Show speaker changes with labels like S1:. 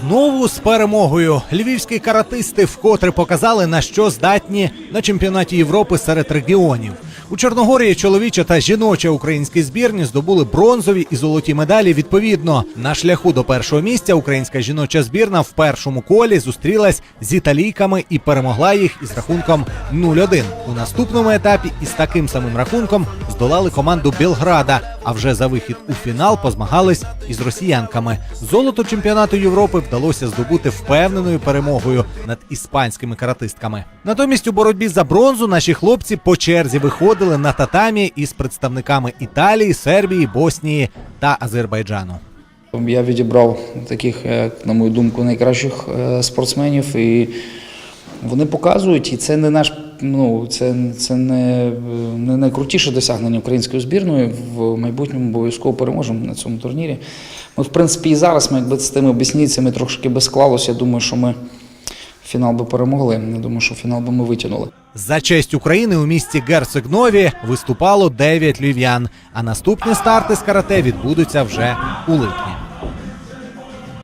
S1: Знову з перемогою львівські каратисти вкотре показали на що здатні на чемпіонаті Європи серед регіонів. У Чорногорії чоловіча та жіноча українські збірні здобули бронзові і золоті медалі. Відповідно, на шляху до першого місця українська жіноча збірна в першому колі зустрілась з італійками і перемогла їх із рахунком 0-1. У наступному етапі із таким самим рахунком здолали команду Білграда. А вже за вихід у фінал позмагались із росіянками. Золото чемпіонату Європи вдалося здобути впевненою перемогою над іспанськими каратистками. Натомість у боротьбі за бронзу наші хлопці по черзі виходили на татамі із представниками Італії, Сербії, Боснії та Азербайджану.
S2: Я відібрав таких, е, на мою думку, найкращих е, спортсменів, і вони показують, і це не наш, ну це, це не, не найкрутіше досягнення української збірної. В майбутньому обов'язково переможемо на цьому турнірі. Ми, в принципі, і зараз ми якби з тими обіцяницями трошки би склалося. Я думаю, що ми фінал би перемогли. Я думаю, що фінал би ми витягнули.
S1: За честь України у місті Герцегнові виступало 9 львів'ян. А наступні старти з карате відбудуться вже у липні.